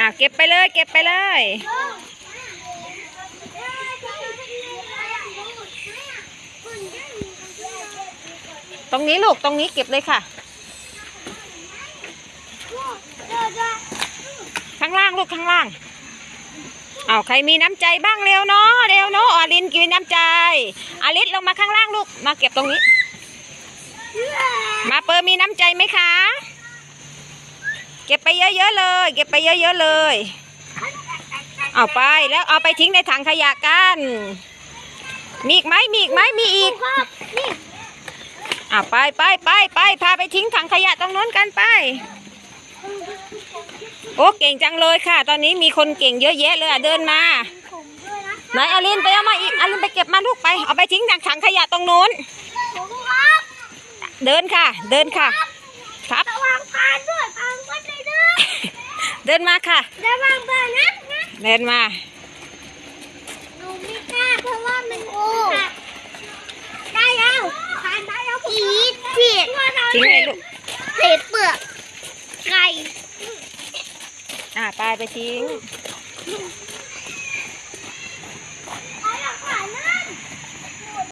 อะเก็บไปเลย เก็บไปเลย ตรงนี้ลูก ตรงนี้เก็บเลยค่ะ ข้างล่างลูกข้างล่าง เอาใครมีน้ำใจบ้างเร็วเนาะเร็วเนาะอลินกินน้ำใจอลิสลงมาข้างล่างลูก มาเก็บตรงนี้ มาเปอร์มีน้ำใจไหมคะ เก็บไปเยอะๆเลย เก็บไปเยอะๆเลย เอาไปแล้วเอาไปทิ้งในถังขยะกัน มีอีกไหมมีอีกไหมมีอีกอ่าไปไปไปไปพาไปทิ้งถังขยะตรงโน้นกันไป โอ้เก่งจังเลยค่ะ ตอนนี้มีคนเก่งเยอะแยะเลยอะเดินมาไหนอาลินไปเอามาอีกอาลินไปเก็บมาลูกไปเอาไปทิ้งถังขยะตรงโน้นเดินค่ะ เดินค่ะ ครับ เดินมาค่ะ ระวังพานนะนะเดินมา หนูไม่กล้าเพราะว่ามันโอ้ได้แล้วพานได้แล้วอีดเสียดทิ้งเลยลูกเศษเปลือกไก่อ่าไปไปทิ้ง